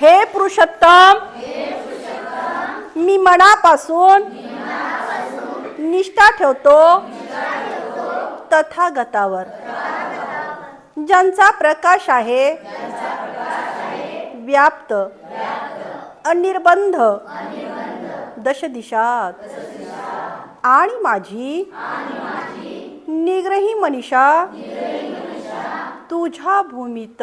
हे पुरुषोत्तम मी मनापासून निष्ठा ठेवतो तथागतावर. ज्यांचा प्रकाश आहे व्याप्त अनिर्बंध दशदिशात. आणि माझी निग्रही मनीषा तुझ्या भूमीत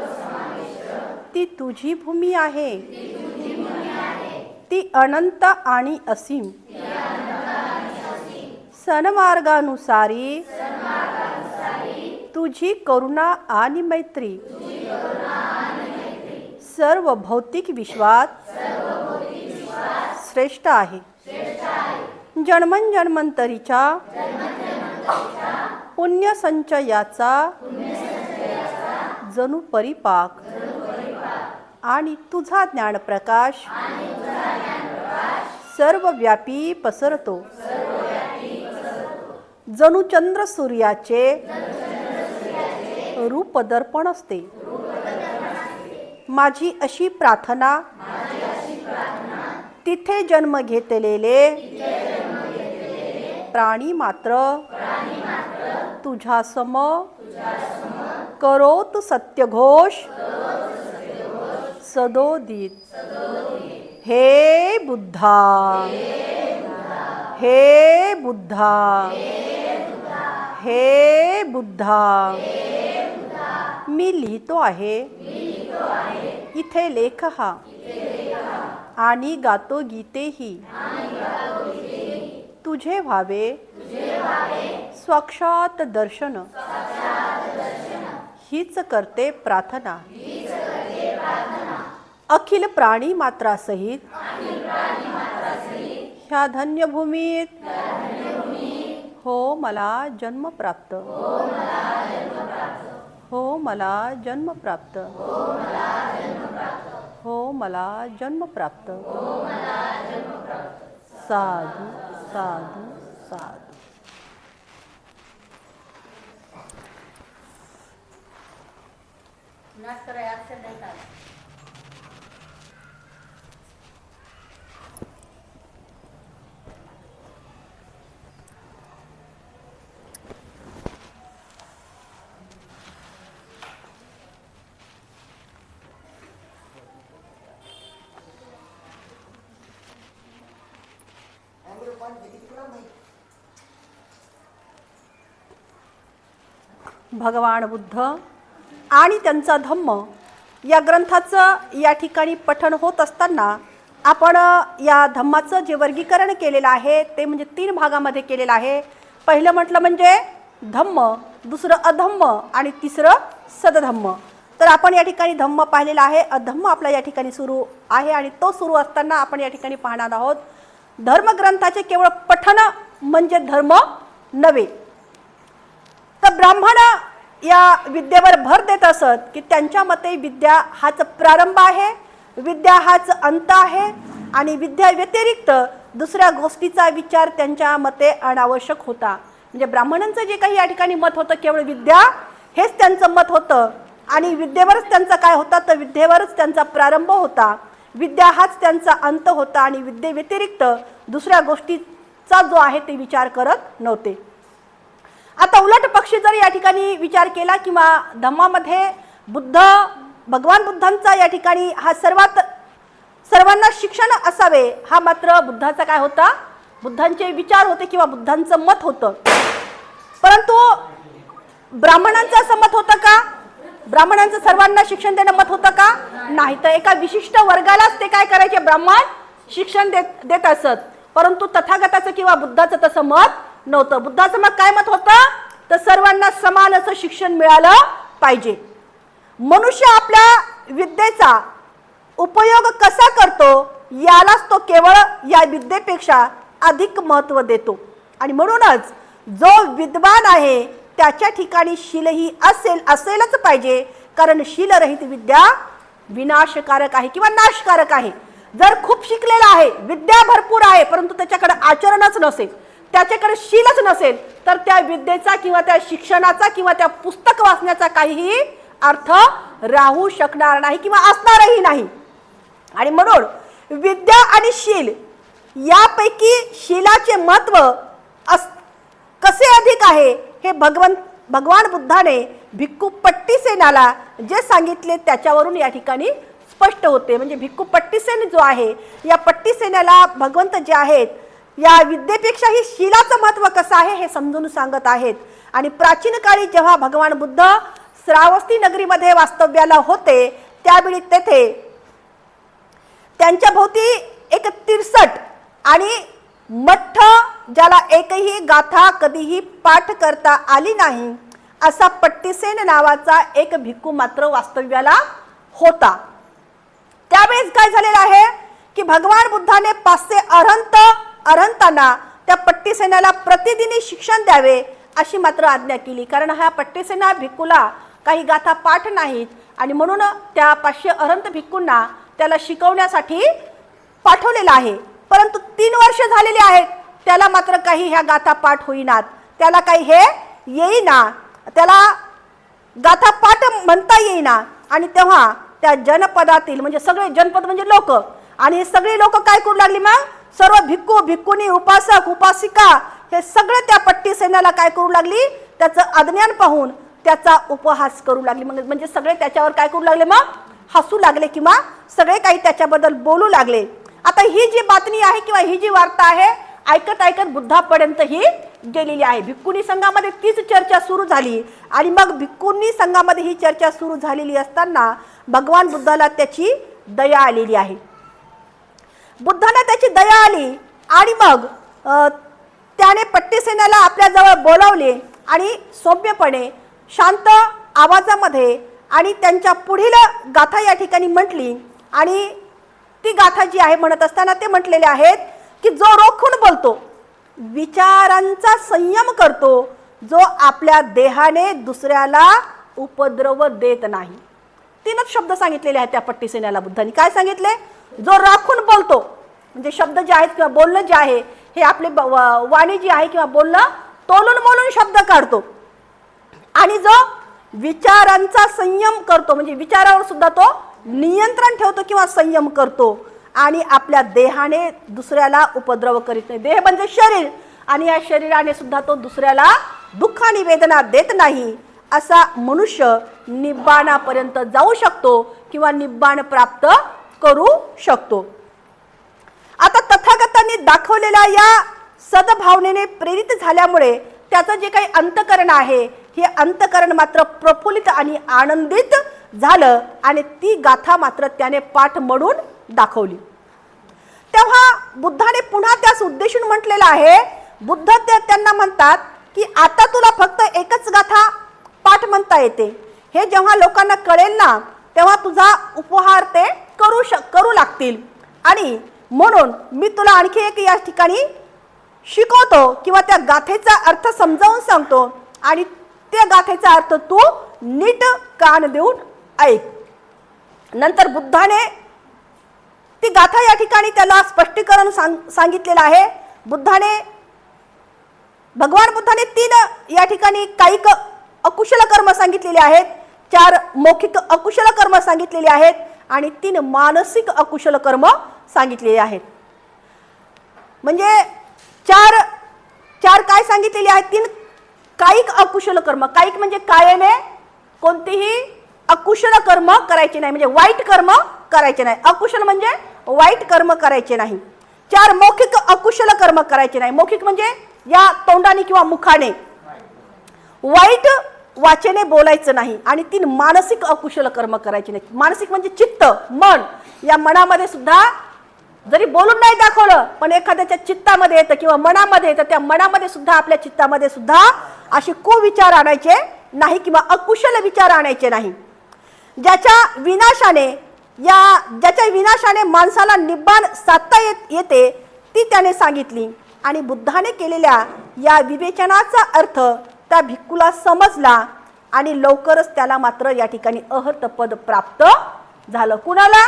ती तुझी भूमी आहे. ती अनंत आणि असीम. सनमार्गानुसारी तुझी करुणा आणि मैत्री. सर्व भौतिक विश्वात श्रेष्ठ आहे. जन्मन जन्मंतरीच्या पुण्यसंचयाचा जणू परिपाक आणि तुझा ज्ञानप्रकाश सर्व व्यापी पसरतो. जणू चंद्र सूर्याचे रूप दर्पण असते. माझी अशी प्रार्थना तिथे जन्म घेतलेले प्राणी मात्र तुझ्या सम करोत सत्यघोष सदोदित। हे बुद्धा। हे बुद्धा। हे बुद्धा। मी लिहितो आहे। इथे लेख हा। आणि गातो गीतेही। तुझे व्हावे। साक्षात दर्शन। हीच करते प्रार्थना। अखिल प्राणी मात्रासहित ह्या धन्यभूमीत हो मला जन्म प्राप्त. हो मला जन्म प्राप्त. हो मला जन्म प्राप्त. साधू साधू साधू. भगवान बुद्ध आणि त्यांचा धम्म या ग्रंथाचं या ठिकाणी पठण होत असताना आपण या धम्माचं जे वर्गीकरण केलेलं आहे ते म्हणजे तीन भागामध्ये केलेलं आहे. पहिलं म्हटलं म्हणजे धम्म दुसरं अधम्म आणि तिसरं सदधम्म. तर आपण या ठिकाणी धम्म पाहिलेला आहे अधम्म आपला या ठिकाणी सुरू आहे आणि तो सुरू असताना आपण या ठिकाणी पाहणार आहोत. धर्मग्रंथाचे केवळ पठण म्हणजे धर्म नव्हे. तर ब्राह्मण या विद्येवर भर देत असत की त्यांच्या मते विद्या हाच प्रारंभ आहे विद्या हाच अंत आहे आणि विद्या व्यतिरिक्त दुसऱ्या गोष्टीचा विचार त्यांच्या मते अनावश्यक होता. म्हणजे ब्राह्मणांचं जे काही या ठिकाणी मत होतं केवळ विद्या हेच त्यांचं मत होतं आणि विद्येवरच त्यांचा काय होता तर विद्येवरच त्यांचा प्रारंभ होता. विद्या हाच त्यांचा अंत होता आणि विद्येव्यतिरिक्त दुसऱ्या गोष्टीचा जो आहे ते विचार करत नव्हते. आता उलट पक्षी जर या ठिकाणी विचार केला किंवा धम्मामध्ये बुद्ध भगवान बुद्धांचा या ठिकाणी हा सर्वात सर्वांना शिक्षण असावे हा मात्र बुद्धाचा काय होता? बुद्धांचे विचार होते किंवा बुद्धांचं मत होतं. परंतु ब्राह्मणांचं असं मत होतं का? ब्राह्मणांचं सर्वांना शिक्षण देणं मत होतं का? नाही तर एका विशिष्ट वर्गालाच ते काय करायचे? ब्राह्मण शिक्षण देत देत असत. परंतु तथागताचं किंवा बुद्धाचं तसं मत नव्हतं. बुद्धाचं मत काय मत होतं? तर सर्वांना समान असं शिक्षण मिळालं पाहिजे. मनुष्य आपल्या विद्येचा उपयोग कसा करतो यालाच तो केवळ या विद्येपेक्षा अधिक महत्त्व देतो. आणि म्हणूनच जो विद्वान आहे त्याच्या ठिकाणी शीलही असेल असेलच पाहिजे. कारण शीलरहित विद्या विनाशकारक आहे किंवा नाशकारक आहे. जर खूप शिकलेला आहे विद्या भरपूर आहे परंतु त्याच्याकडे आचरणच नसेल त्याच्याकडे शीलच नसेल तर त्या विद्येचा किंवा त्या शिक्षणाचा किंवा त्या पुस्तक वाचण्याचा काहीही अर्थ राहू शकणार नाही किंवा असणारही नाही. आणि म्हणून विद्या आणि शील यापैकी शिलाचे महत्त्व अस कसे अधिक आहे? हे भगवंत भगवान बुद्धाने भिक्खू पट्टीसेनाला जे सांगितले त्याच्यावरून या ठिकाणी स्पष्ट होते. म्हणजे भिक्खू पट्टीसेन जो आहे या पट्टीसेनाला भगवंत जे आहेत या विद्येपेक्षाही शीलाचं महत्त्व कसं आहे हे समजून सांगत आहेत. आणि प्राचीन काळी जेव्हा भगवान बुद्ध श्रावस्ती नगरीमध्ये वास्तव्याला होते त्यावेळी तेथे त्यांच्या भोवती एक तिरसट आणि मठ्ठ ज्याला एकही गाथा कधीही पाठ करता आली नाही असा पट्टीसेन नावाचा एक भिक्खू मात्र वास्तव्याला होता. त्यावेळेस काय झालेलं आहे की भगवान बुद्धाने पाचशे अरहंत अरहंतांना त्या पट्टीसेनाला प्रतिदिनी शिक्षण द्यावे अशी मात्र आज्ञा केली. कारण हा पट्टीसेना भिक्खूला काही गाथा पाठ नाहीत आणि म्हणून त्या पाचशे अरहंत भिक्खूंना त्याला शिकवण्यासाठी पाठवलेलं आहे. परंतु तीन वर्ष झालेली आहेत. त्याला मात्र काही ह्या गाथा पाठ होईनात त्याला काही हे येईना. त्याला गाथा पाठ म्हणता येईना. आणि तेव्हा त्या जनपदातील म्हणजे सगळे जनपद म्हणजे लोक. आणि हे सगळे लोक काय करू लागली मग? सर्व भिक्खू भिक्खुनी उपासक उपासिका हे सगळे त्या पट्टी सैन्याला काय करू लागली? त्याचं अज्ञान पाहून त्याचा उपहास करू लागली. मग म्हणजे सगळे त्याच्यावर काय करू लागले मग? हसू लागले किंवा सगळे काही त्याच्याबद्दल बोलू लागले. आता ही जी बातमी आहे किंवा ही जी वार्ता आहे ऐकत ऐकत बुद्धापर्यंत ही गेलेली आहे. भिक्कुनी संघामध्ये तीच चर्चा सुरू झाली आणि मग भिक्कुनी संघामध्ये ही चर्चा सुरू झालेली असताना भगवान बुद्धाला त्याची दया आलेली आहे. बुद्धाला त्याची दया आली आणि मग त्याने पट्टीसेनाला आपल्याजवळ बोलावले आणि सौम्यपणे शांत आवाजामध्ये आणि त्यांच्या पुढील गाथा या ठिकाणी म्हटली आणि ती गाथा जी आहे म्हणत असताना ते म्हटलेले आहेत की जो रोखून बोलतो विचारांचा संयम करतो जो आपल्या देहाने दुसऱ्याला उपद्रव देत नाही. तीनच शब्द सांगितलेले आहेत त्या पट्टी सेनेला बुद्धांनी. काय सांगितले? जो राखून बोलतो म्हणजे शब्द जे आहेत किंवा बोलणं जे आहे हे आपले ब- वाणी जी आहे किंवा बोलणं तोलून मोलून शब्द काढतो. आणि जो विचारांचा संयम करतो म्हणजे विचारावर सुद्धा तो नियंत्रण ठेवतो किंवा संयम करतो आणि आपल्या देहाने दुसऱ्याला उपद्रव करीत नाही. देह म्हणजे शरीर आणि या शरीराने सुद्धा तो दुसऱ्याला दुःख आणि वेदना देत नाही. असा मनुष्य निब्बाणापर्यंत जाऊ शकतो किंवा निब्बाण प्राप्त करू शकतो. आता तथागतांनी दाखवलेल्या या सद्भावनेने प्रेरित झाल्यामुळे त्याचं जे काही अंतकरण आहे हे अंतकरण मात्र प्रफुल्लित आणि आनंदित झालं आणि ती गाथा मात्र त्याने पाठ म्हणून दाखवली. तेव्हा बुद्धाने पुन्हा त्यास उद्देशून म्हटलेलं आहे बुद्ध ते त्यांना म्हणतात की आता तुला फक्त एकच गाथा पाठ म्हणता येते. हे जेव्हा लोकांना कळेल ना तेव्हा तुझा उपहार ते करू शक करू लागतील. आणि म्हणून मी तुला आणखी एक या ठिकाणी शिकवतो किंवा त्या गाथेचा अर्थ समजावून सांगतो आणि त्या गाथेचा अर्थ तू नीट कान देऊन ऐक. नंतर बुद्धाने ती गाथा या ठिकाणी त्याला स्पष्टीकरण सांग सांगितलेलं आहे. बुद्धाने भगवान बुद्धाने तीन या ठिकाणी काही अकुशल कर्म सांगितलेले आहेत. चार मौखिक अकुशल कर्म सांगितलेले आहेत आणि तीन मानसिक अकुशल कर्म सांगितलेले आहेत. म्हणजे चार चार काय सांगितलेले आहेत? तीन कायिक अकुशल कर्म कायिक म्हणजे कायेने कोणतीही अकुशल कर्म करायचे नाही म्हणजे वाईट कर्म करायचे नाही. अकुशल म्हणजे वाईट कर्म करायचे नाही. चार मौखिक अकुशल कर्म करायचे नाही. मौखिक म्हणजे या तोंडाने किंवा मुखाने. वाईट वाचेने बोलायचं नाही आणि तीन मानसिक अकुशल कर्म करायचे नाही मानसिक म्हणजे चित्त मन. या मनामध्ये सुद्धा जरी बोलून नाही दाखवलं पण एखाद्याच्या चित्तामध्ये येतं किंवा मनामध्ये येतं त्या मनामध्ये सुद्धा आपल्या चित्तामध्ये सुद्धा असे कुविचार आणायचे नाही किंवा अकुशल विचार आणायचे नाही. ज्याच्या विनाशाने या ज्याच्या विनाशाने माणसाला निब्बाण साधता येत येते ती त्याने सांगितली. आणि बुद्धाने केलेल्या या विवेचनाचा अर्थ त्या भिक्खूला समजला आणि लवकरच त्याला मात्र या ठिकाणी अहर्त पद प्राप्त झालं. कुणाला?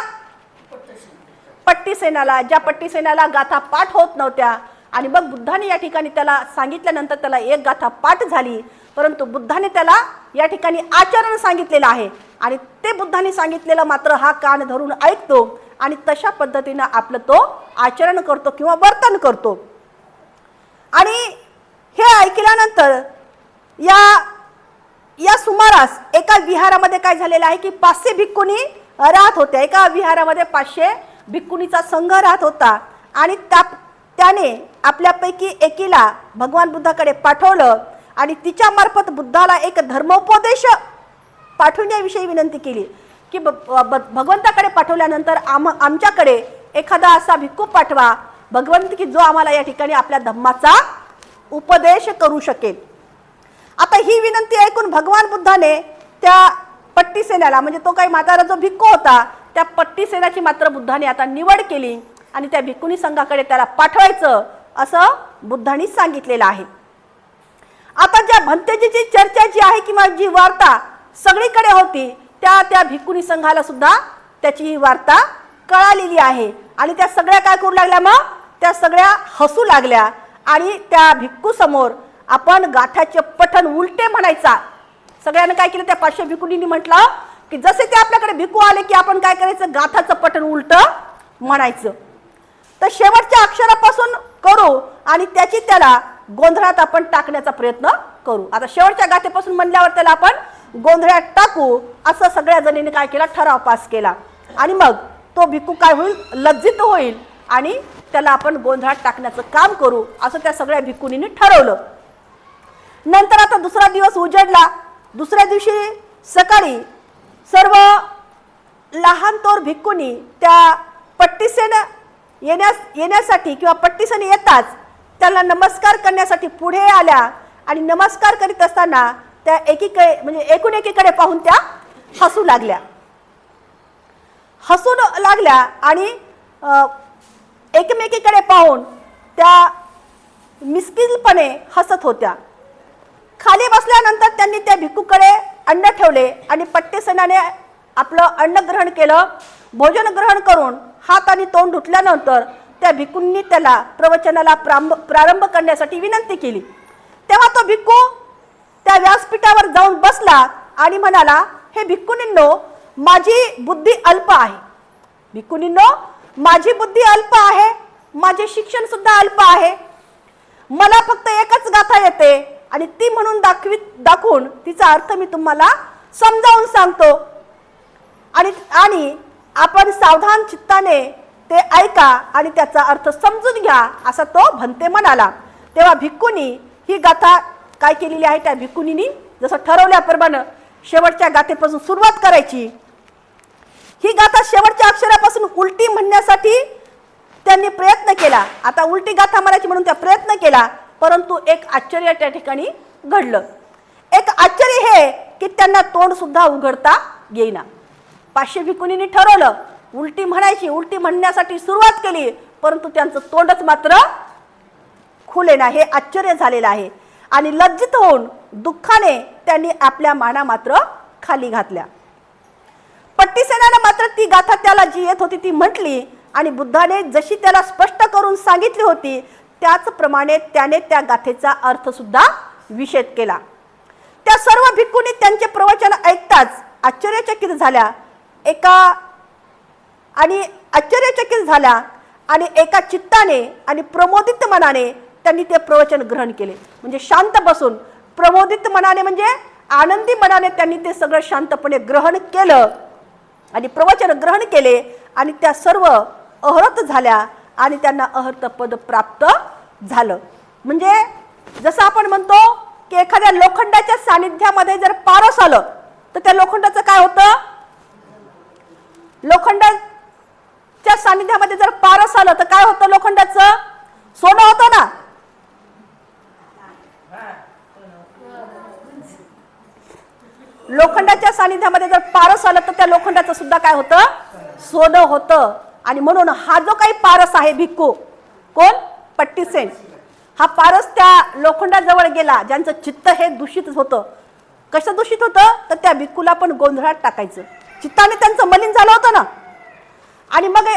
पट्टीसेनाला ज्या पट्टीसेनाला गाथा पाठ होत नव्हत्या आणि मग बुद्धाने या ठिकाणी त्याला सांगितल्यानंतर त्याला एक गाथा पाठ झाली. परंतु बुद्धाने त्याला या ठिकाणी आचरण सांगितलेलं आहे. आणि ते बुद्धाने सांगितलेलं मात्र हा कान धरून ऐकतो आणि तशा पद्धतीनं आपलं तो आचरण करतो किंवा वर्तन करतो. आणि हे ऐकल्यानंतर या या सुमारास एका विहारामध्ये काय झालेलं आहे की पाचशे भिक्कुनी राहत होत्या. एका विहारामध्ये पाचशे भिक्कुनीचा संघ राहत होता. आणि त्या त्याने आपल्यापैकी एकीला भगवान बुद्धाकडे पाठवलं आणि तिच्या मार्फत बुद्धाला एक धर्मोपदेश पाठवण्याविषयी विनंती केली की ब- ब- भगवंताकडे पाठवल्यानंतर आम आमच्याकडे एखादा असा भिक्खू पाठवा. भगवंत की जो आम्हाला या ठिकाणी आपल्या धम्माचा उपदेश करू शकेल. आता ही विनंती ऐकून भगवान बुद्धाने त्या पट्टीसेनाला म्हणजे तो काही म्हातारा जो भिक्खू होता त्या पट्टीसेनाची मात्र बुद्धाने आता निवड केली आणि त्या भिक्खुनी संघाकडे त्याला पाठवायचं असं बुद्धांनी सांगितलेलं आहे. आता ज्या भंतेची जी चर्चा जी आहे किंवा जी वार्ता सगळीकडे होती त्या त्या भिक्खुनी संघाला सुद्धा त्याची ही वार्ता कळालेली आहे. आणि त्या सगळ्या काय करू लागल्या मग? त्या सगळ्या हसू लागल्या आणि त्या भिक्कू समोर आपण गाठाचे पठण उलटे म्हणायचा. सगळ्यांना काय केलं? त्या पाचशे भिक्खुनींनी म्हटलं की जसे ते आपल्याकडे भिकू आले की आपण काय करायचं? गाथाचं पठण उलट म्हणायचं. तर शेवटच्या अक्षरापासून करू आणि त्याची त्याला गोंधळात आपण टाकण्याचा प्रयत्न करू. आता शेवटच्या गाठीपासून म्हणल्यावर त्याला आपण गोंधळात टाकू असं सगळ्या जणीने काय केला? ठराव पास केला. आणि मग तो भिक्खू काय होईल? लज्जित होईल आणि त्याला आपण गोंधळात टाकण्याचं काम करू असं त्या सगळ्या भिक्खुनीने ठरवलं. नंतर आता दुसरा दिवस उजडला. दुसऱ्या दिवशी सकाळी सर्व लहान तोर भिक्खुनी त्या पट्टीसेनं येण्यास येण्यासाठी किंवा पट्टीसनी येताच त्याला नमस्कार करण्यासाठी पुढे आल्या आणि नमस्कार करीत असताना त्या एकीकडे म्हणजे एकूण एकीकडे पाहून त्या हसू लागल्या. हसून लागल्या आणि एकमेकीकडे पाहून त्या मिस्किलपणे हसत होत्या. खाली बसल्यानंतर त्यांनी त्या भिक्खूकडे अन्न ठेवले आणि पट्टेसेनाने आपलं अन्न ग्रहण केलं भोजन ग्रहण करून हात आणि तोंड धुतल्यानंतर त्या भिक्कूंनी त्याला प्रवचनाला प्रारंभ प्रारंभ करण्यासाठी विनंती केली. तेव्हा तो भिक्खू त्या व्यासपीठावर जाऊन बसला आणि म्हणाला हे भिक्कुनिंनो माझी बुद्धी अल्प आहे. भिक्खुनींनो माझी बुद्धी अल्प आहे माझे शिक्षण सुद्धा अल्प आहे. मला फक्त एकच गाथा येते आणि ती म्हणून दाखवी दाखवून तिचा अर्थ मी तुम्हाला समजावून सांगतो. आणि आणि आपण सावधान चित्ताने ते ऐका आणि त्याचा अर्थ समजून घ्या असा तो भंते म्हणाला. तेव्हा भिक्कुनी ही गाथा काय केलेली आहे? त्या भिक्खुनीनी जसं ठरवल्याप्रमाणे शेवटच्या गाथेपासून सुरुवात करायची. ही गाथा शेवटच्या अक्षरापासून उलटी म्हणण्यासाठी त्यांनी प्रयत्न केला. आता उलटी गाथा म्हणायची म्हणून त्या प्रयत्न केला परंतु एक आश्चर्य त्या ठिकाणी घडलं. एक आश्चर्य हे की त्यांना तोंड सुद्धा उघडता येईना. पाचशे भिकुनीने ठरवलं. उलटी म्हणायची उलटी म्हणण्यासाठी सुरुवात केली. परंतु त्यांचं तोंडच मात्र खुले ना हे आश्चर्य झालेलं आहे. आणि लज्जित होऊन दुःखाने त्यांनी आपल्या माना मात्र खाली घातल्या. पट्टीसेनानं मात्र ती गाथा त्याला जी येत होती ती म्हटली. आणि बुद्धाने जशी त्याला स्पष्ट करून सांगितली होती त्याचप्रमाणे त्याने त्या गाथेचा अर्थसुद्धा विषेध केला. त्या सर्व भिक्कूंनी त्यांचे प्रवचन ऐकताच आश्चर्यचकित झाल्या. एका आणि आश्चर्यचकित झाल्या आणि एका चित्ताने आणि प्रमोदित मनाने त्यांनी ते प्रवचन ग्रहण केले. म्हणजे शांत बसून प्रमोदित मनाने म्हणजे आनंदी मनाने त्यांनी ते सगळं शांतपणे ग्रहण केलं आणि प्रवचन ग्रहण केले आणि त्या सर्व अहरत झाल्या आणि त्यांना अहर्त पद प्राप्त झालं. म्हणजे जसं आपण म्हणतो की एखाद्या लोखंडाच्या सानिध्यामध्ये जर पारस आलं तर त्या लोखंडाचं काय होतं? लोखंडाच्या सानिध्यामध्ये जर पारस आलं तर काय होतं लोखंडाचं? सोनं होतं ना? लोखंडाच्या सानिध्यामध्ये जर पारस आलं तर त्या लोखंडाचं सुद्धा काय होतं? सोनं होतं. आणि म्हणून हा जो काही पारस आहे भिक्खू कोण? पट्टीसेन हा पारस त्या लोखंडाजवळ गेला ज्यांचं चित्त हे दूषित होतं. कसं दूषित होतं? तर त्या भिक्खूला पण गोंधळात टाकायचं. चित्ताने त्यांचं मलिन झालं होतं ना. आणि मग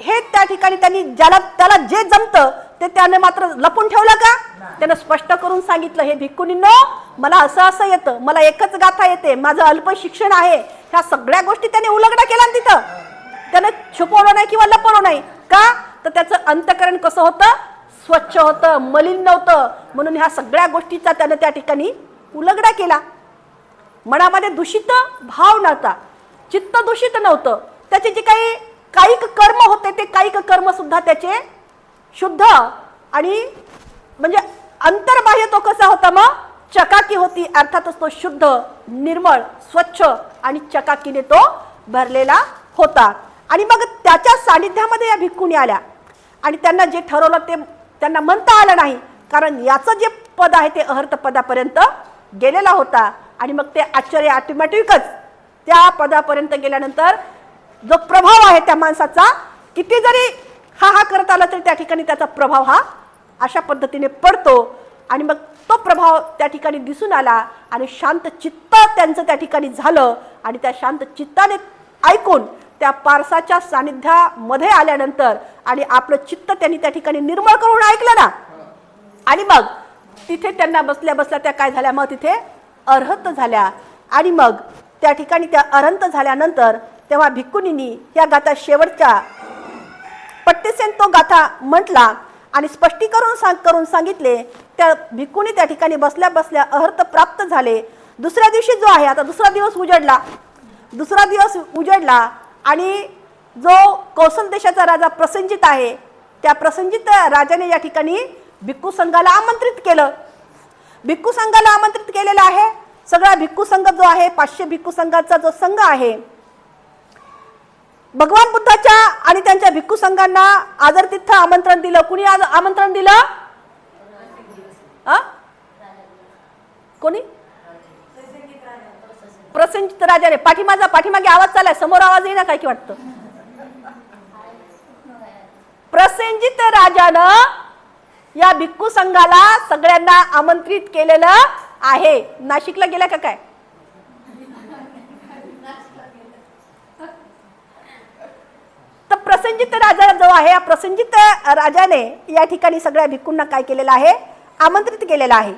हे त्या ठिकाणी त्यांनी ज्याला त्याला जे जमतं ते त्याने मात्र लपून ठेवलं का? त्यानं स्पष्ट करून सांगितलं हे भिक्खुनींनो मला असं असं येतं मला एकच गाथा येते माझं अल्प शिक्षण आहे. ह्या सगळ्या गोष्टी त्याने उलगडा केला तिथं. त्यानं छुपवलं नाही किंवा लपवलं नाही. का? तर त्याचं अंतकरण कसं होतं? स्वच्छ होतं मलिन नव्हतं. म्हणून ह्या सगळ्या गोष्टीचा त्यानं त्या ठिकाणी उलगडा केला. मनामध्ये दूषित भाव नव्हता. चित्त दूषित नव्हतं. त्याचे जे काही कायिक कर्म होते ते कायिक कर्म सुद्धा त्याचे शुद्ध आणि म्हणजे अंतर्बाह्य तो कसा होता मग? चकाकी होती अर्थातच तो शुद्ध निर्मळ स्वच्छ आणि चकाकीने तो भरलेला होता. आणि मग त्याच्या सानिध्यामध्ये या भिक्खुनी आल्या. आणि त्यांना जे ठरवलं ते त्यांना म्हणता आलं नाही. कारण याचं जे पद आहे ते अहर्थ पदापर्यंत गेलेला होता. आणि मग ते आश्चर्य ऑटोमॅटिकच त्या पदापर्यंत गेल्यानंतर जो प्रभाव आहे त्या माणसाचा किती जरी हा हा करत आला तरी त्या ठिकाणी त्याचा प्रभाव हा अशा पद्धतीने पडतो. आणि मग तो प्रभाव त्या ठिकाणी दिसून आला आणि शांत चित्त त्यांचं त्या ठिकाणी झालं आणि त्या शांत चित्ताने ऐकून त्या पारसाच्या सानिध्यामध्ये आल्यानंतर आणि आपलं चित्त त्यांनी त्या ठिकाणी निर्मळ करून ऐकलं ना? आणि मग तिथे त्यांना बसल्या बसल्या त्या काय झाल्या? मग तिथे अर्हत झाल्या. आणि मग त्या ठिकाणी त्या अरंत झाल्यानंतर तेव्हा भिक्कुनींनी या गाथा शेवटच्या पट्टीसेन तो गाथा म्हटला आणि स्पष्टीकरण सांग करून सांगितले त्या भिक्कुनी त्या ठिकाणी बसल्या बसल्या अहर्थ प्राप्त झाले. दुसऱ्या दिवशी जो आहे आता दुसरा दिवस उजडला. दुसरा दिवस उजडला आणि जो कौशल देशाचा राजा प्रसंजित आहे त्या प्रसंजित राजाने या ठिकाणी भिक्खू संघाला आमंत्रित केलं. भिक्खू संघाला आमंत्रित केलेलं आहे. सगळा भिक्खू संघ जो आहे पाचशे भिक्खू संघाचा जो संघ आहे भगवान बुद्धाच्या आणि त्यांच्या भिक्खू संघांना आदर तिथं आमंत्रण दिलं. कुणी आज आमंत्रण दिलं? आ? कोणी? प्रसंजित राजाने पाठीमाजा पाठीमागे आवाज चालाय समोर आवाज येईना काय की वाटतं. प्रसंजित राजानं या भिक्खू संघाला सगळ्यांना आमंत्रित केलेलं आहे. नाशिकला गेला का काय? तर प्रसंजित राजा जो आहे या प्रसंजित राजाने या ठिकाणी सगळ्या भिक्खूंना काय केलेलं आहे? आमंत्रित केलेलं आहे.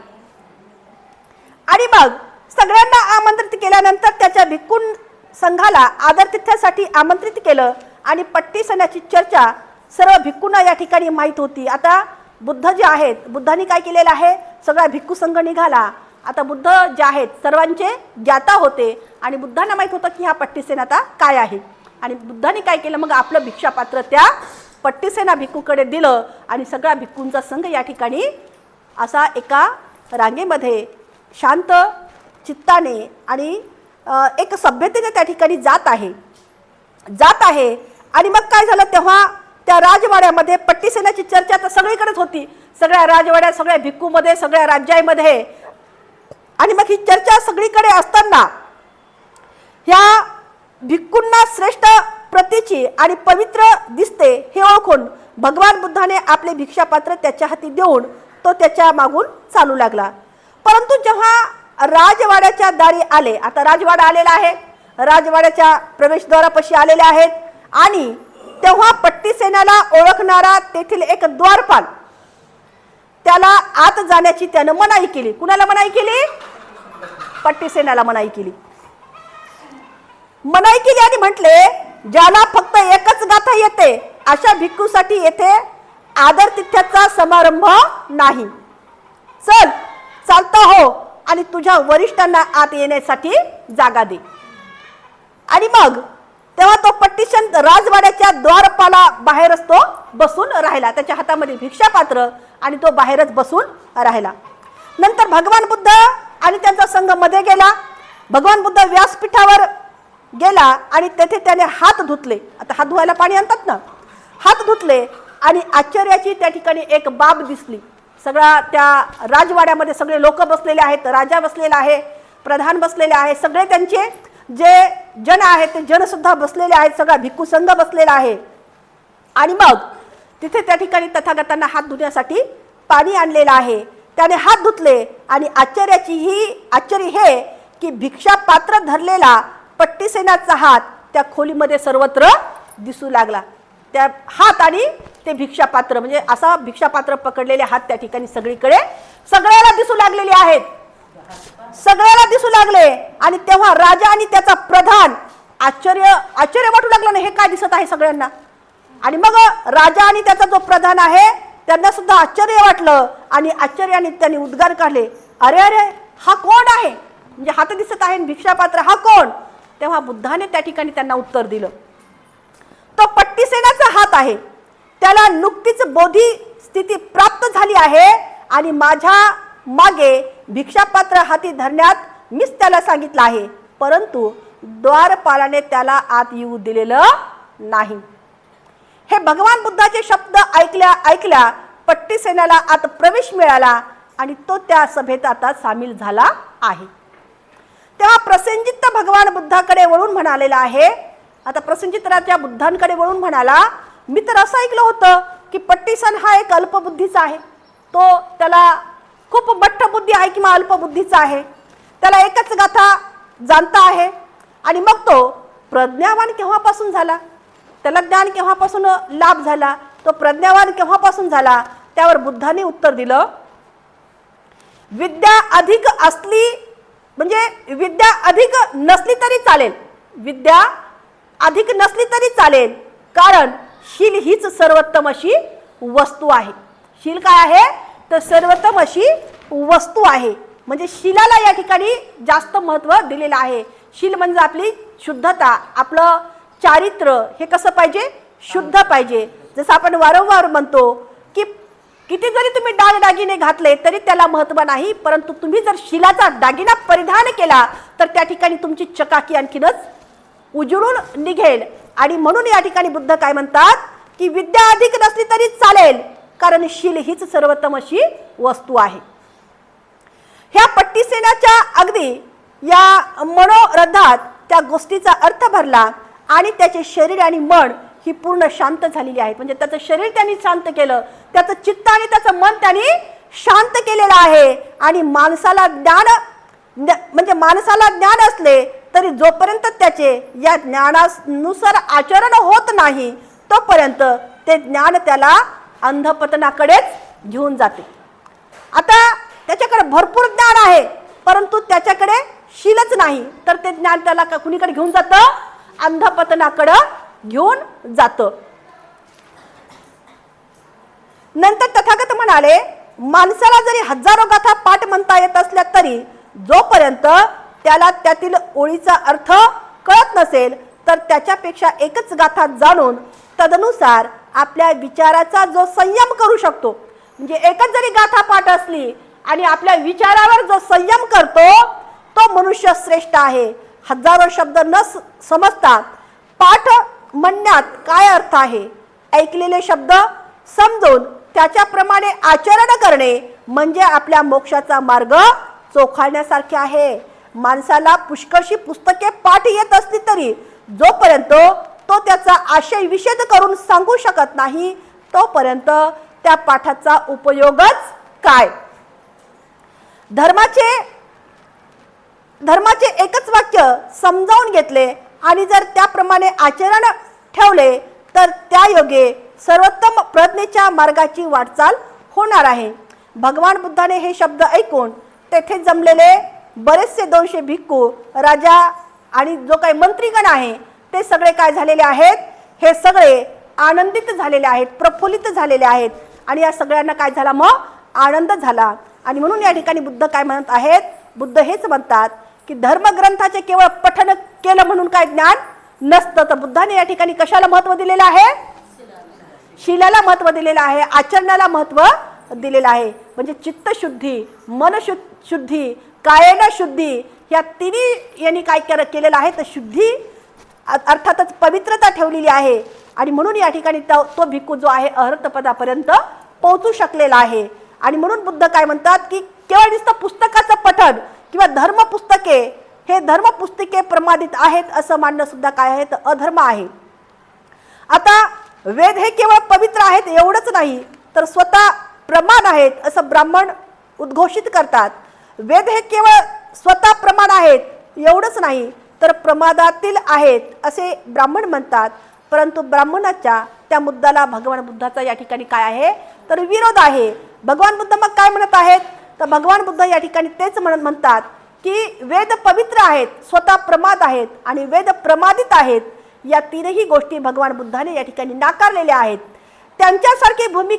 आणि मग सगळ्यांना आमंत्रित केल्यानंतर त्याच्या भिक्खून संघाला आदरतिथ्यासाठी आमंत्रित केलं आणि पट्टी सणाची चर्चा सर्व भिक्कूंना या ठिकाणी माहीत होती. आता बुद्ध जे आहेत बुद्धांनी काय केलेलं आहे? सगळा भिक्खू संघ निघाला. आता बुद्ध जे आहेत सर्वांचे ज्ञाता होते आणि बुद्धांना माहीत होतं की हा पट्टीसेन आता काय आहे. आणि बुद्धाने काय केलं? मग आपलं भिक्षापात्र त्या पट्टीसेना भिक्खूकडे दिलं आणि सगळा भिक्खूंचा संघ या ठिकाणी असा एका रांगेमध्ये शांत चित्ताने आणि एक सभ्यतेने त्या ठिकाणी जात आहे. जात आहे आणि मग काय झालं? तेव्हा त्या राजवाड्यामध्ये पट्टीसेनाची चर्चा तर सगळीकडेच होती. सगळ्या राजवाड्यात सगळ्या भिक्खूमध्ये सगळ्या राज्यामध्ये आणि मग ही चर्चा सगळीकडे असताना ह्या भिक्खूंना श्रेष्ठ प्रतीची आणि पवित्र दिसते हे ओळखून भगवान बुद्धाने आपले भिक्षापात्र त्याच्या हाती देऊन तो त्याच्या मागून चालू लागला. परंतु जेव्हा राजवाड्याच्या दारी आले आता राजवाडा आलेला आहे राजवाड्याच्या प्रवेशद्वारापाशी आलेले आहेत आणि तेव्हा पट्टी सेनाला ओळखणारा तेथील एक द्वारपाल त्याला आत जाण्याची त्यानं मनाई केली. कुणाला मनाई केली? पट्टी सेनाला मनाई केली. मनाई केली आणि म्हटले ज्याला फक्त एकच गाथा येते अशा भिक्खूसाठी येथे आदर तिथ्याचा समारंभ नाही. चल चालता हो आणि तुझ्या वरिष्ठांना आत येण्यासाठी जागा दे. आणि मग तेव्हा तो पट्टीशन राजवाड्याच्या द्वारपाला बाहेरच तो बसून राहिला. त्याच्या हातामध्ये भिक्षापात्र आणि तो बाहेरच बसून राहिला. नंतर भगवान बुद्ध आणि त्यांचा संघमध्ये गेला. भगवान बुद्ध व्यासपीठावर गेला आणि तेथे त्याने हात धुतले. आता हात धुवायला पाणी आणतात ना? हात धुतले आणि आश्चर्याची त्या ठिकाणी एक बाब दिसली. सगळा त्या राजवाड्यामध्ये सगळे लोक बसलेले आहेत राजा बसलेला आहे प्रधान बसलेले आहे सगळे त्यांचे जे जन आहेत ते जनसुद्धा बसलेले आहेत सगळा भिक्खू संघ बसलेला आहे. आणि मग तिथे त्या ठिकाणी तथागतांना हात धुण्यासाठी पाणी आणलेलं आहे. त्याने हात धुतले आणि आश्चर्याची ही आश्चर्य हे की भिक्षा पात्र धरलेला पट्टीसेनाचा हात त्या खोलीमध्ये सर्वत्र दिसू लागला. त्या हात आणि ते भिक्षा पात्र म्हणजे असा भिक्षा पात्र पकडलेले हात त्या ठिकाणी सगळीकडे सगळ्याला दिसू लागलेले आहेत. सगळ्याला दिसू लागले आणि तेव्हा राजा आणि त्याचा प्रधान आश्चर्य आश्चर्य वाटू लागलं ना हे काय दिसत आहे सगळ्यांना? आणि मग राजा आणि त्याचा जो प्रधान आहे त्यांना सुद्धा आश्चर्य वाटलं आणि आश्चर्याने त्यांनी उद्गार काढले. अरे अरे हा कोण आहे? म्हणजे हात दिसत आहे भिक्षापात्र हा कोण? तेव्हा बुद्धाने त्या ठिकाणी त्यांना उत्तर दिलं. तो पट्टीसेनाचा हात आहे. त्याला नुकतीच बोधी स्थिती प्राप्त झाली आहे आणि माझ्या मागे भिक्षापात्र हाती धरण्यात मीच त्याला सांगितलं आहे. परंतु द्वारपालाने त्याला आत येऊ दिलेलं नाही. हे भगवान बुद्धाचे शब्द ऐकल्या ऐकल्या पट्टीसेनाला आत प्रवेश मिळाला आणि तो त्या सभेत आता सामील झाला आहे. तेव्हा प्रसंजित भगवान बुद्धाकडे वळून म्हणालेला आहे आता प्रसंजितराच्या राजा बुद्धांकडे वळून म्हणाला मी तर असं ऐकलं होतं की पट्टीसन हा एक अल्पबुद्धीचा आहे. तो त्याला खूप बट्ट बुद्धी आहे किंवा अल्पबुद्धीचा आहे. त्याला एकच गाथा जाणता आहे आणि मग तो प्रज्ञावान केव्हापासून झाला? त्याला ज्ञान केव्हापासून लाभ झाला? तो प्रज्ञावान केव्हापासून झाला? त्यावर बुद्धाने उत्तर दिलं. विद्या अधिक असली म्हणजे विद्या अधिक नसली तरी चालेल. विद्या अधिक नसली तरी चालेल. कारण शील हीच सर्वोत्तम अशी वस्तू आहे. शील काय आहे? तर सर्वोत्तम अशी वस्तू आहे. म्हणजे शिलाला या ठिकाणी जास्त महत्त्व दिलेलं आहे. शील म्हणजे आपली शुद्धता आपलं चारित्र्य हे कसं पाहिजे? शुद्ध पाहिजे. जसं आपण वारंवार म्हणतो की किती जरी तुम्ही दागदागिने घातले तरी त्याला महत्त्व नाही परंतु तुम्ही जर शिलाचा दागिना परिधान केला तर त्या ठिकाणी तुमची चकाकी आणखीनच उजळून निघेल. आणि म्हणून या ठिकाणी बुद्ध काय म्हणतात की विद्या अधिक नसली तरी चालेल कारण शील हीच सर्वोत्तम अशी वस्तू आहे. ह्या पट्टीसेनाच्या अगदी या मनोरथात त्या गोष्टीचा अर्थ भरला. आणि त्याचे शरीर आणि मन ही पूर्ण शांत झालेली आहेत म्हणजे त्याचं शरीर त्यांनी शांत केलं त्याचं चित्त आणि त्याचं मन त्यांनी शांत केलेलं आहे. आणि माणसाला ज्ञान ज्ञ- म्हणजे माणसाला ज्ञान असले तरी जोपर्यंत त्याचे या ज्ञानानुसार आचरण होत नाही तोपर्यंत ते ज्ञान त्याला अंधपतनाकडेच घेऊन जाते. आता त्याच्याकडे भरपूर ज्ञान आहे परंतु त्याच्याकडे शीलच नाही. तर ते ज्ञान त्याला का- कुणीकडे घेऊन जातं? अंधपतनाकडं घेऊन जातं. नंतर तथागत म्हणाले माणसाला जरी हजारो गाथा पाठ म्हणता येत असल्या तरी जोपर्यंत त्याला त्यातील ओळीचा अर्थ कळत नसेल तर त्याच्यापेक्षा एकच गाथा जाणून तदनुसार आपल्या विचाराचा जो संयम करू शकतो म्हणजे एकच जरी गाथा पाठ असली आणि आपल्या विचारावर जो संयम करतो तो मनुष्य श्रेष्ठ आहे. हजारो शब्द न स- समजता पाठ म्हणण्यात काय अर्थ आहे? ऐकलेले शब्द समजून त्याच्याप्रमाणे आचरण करणे म्हणजे आपल्या मोक्षाचा मार्ग चोखाळण्यासारखे आहे. माणसाला पुष्कळशी पुस्तके पाठ येत असली तरी जोपर्यंत तो त्याचा आशय विषेद करून सांगू शकत नाही तोपर्यंत त्या पाठाचा उपयोगच काय? धर्माचे धर्माचे एकच वाक्य समजावून घेतले आणि जर त्याप्रमाणे आचरण ठेवले तर त्या योगे सर्वोत्तम प्रज्ञेच्या मार्गाची वाटचाल होणार आहे. भगवान बुद्धाने हे शब्द ऐकून तेथे जमलेले बरेचसे दोनशे भिक्खू राजा आणि जो काही मंत्रीगण आहे ते सगळे काय झालेले आहेत? हे सगळे आनंदित झालेले आहेत प्रफुल्लित झालेले आहेत. आणि या सगळ्यांना काय झाला मग? आनंद झाला. आणि म्हणून या ठिकाणी बुद्ध काय म्हणत आहेत? बुद्ध हेच म्हणतात की धर्मग्रंथाचे केवळ पठन केलं म्हणून काय ज्ञान नसतं? तर बुद्धाने या ठिकाणी कशाला महत्त्व दिलेलं आहे? शिलाला महत्त्व दिलेलं आहे आचरणाला महत्त्व दिलेलं आहे. म्हणजे चित्तशुद्धी मनशु शुद्धी कायन शुद्धी ह्या तिन्ही यांनी काय केलं केलेलं आहे? तर शुद्धी अर्थातच पवित्रता ठेवलेली आहे. आणि म्हणून या ठिकाणी तो तो भिक्खू जो आहे अहर्तपदापर्यंत पोहोचू शकलेला आहे. आणि म्हणून बुद्ध काय म्हणतात की केवळ नुसतं पुस्तकाचं पठण किंवा धर्म पुस्तके हे धर्मपुस्तिके प्रमादित आहेत असं मानणं सुद्धा काय आहे? तर अधर्म आहे. आता वेद हे केवळ पवित्र आहेत एवढंच नाही तर स्वतः प्रमाण आहेत असं ब्राह्मण उद्घोषित करतात. वेद हे केवळ स्वतः प्रमाण आहेत एवढंच नाही तर प्रमादातील आहेत असे ब्राह्मण म्हणतात. परंतु ब्राह्मणाच्या त्या मुद्द्याला भगवान बुद्धाचा या ठिकाणी काय आहे? तर विरोध आहे. भगवान बुद्ध मग काय म्हणत आहेत? तर भगवान बुद्ध या ठिकाणी तेच म्हणत म्हणतात की वेद पवित्र आहेत स्वतः प्रमाद आहेत आणि वेद प्रमादित आहेत. या तीनही गोष्टी भगवान बुद्धाने या ठिकाणी नाकारलेल्या आहेत. त्यांच्यासारखी भूमिका